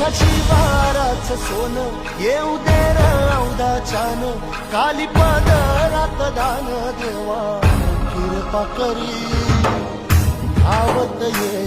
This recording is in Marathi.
माझ्या शिवाराच सोन येऊ दे औदा छान काली पदरात दान देवा कृपा करी धावत ये.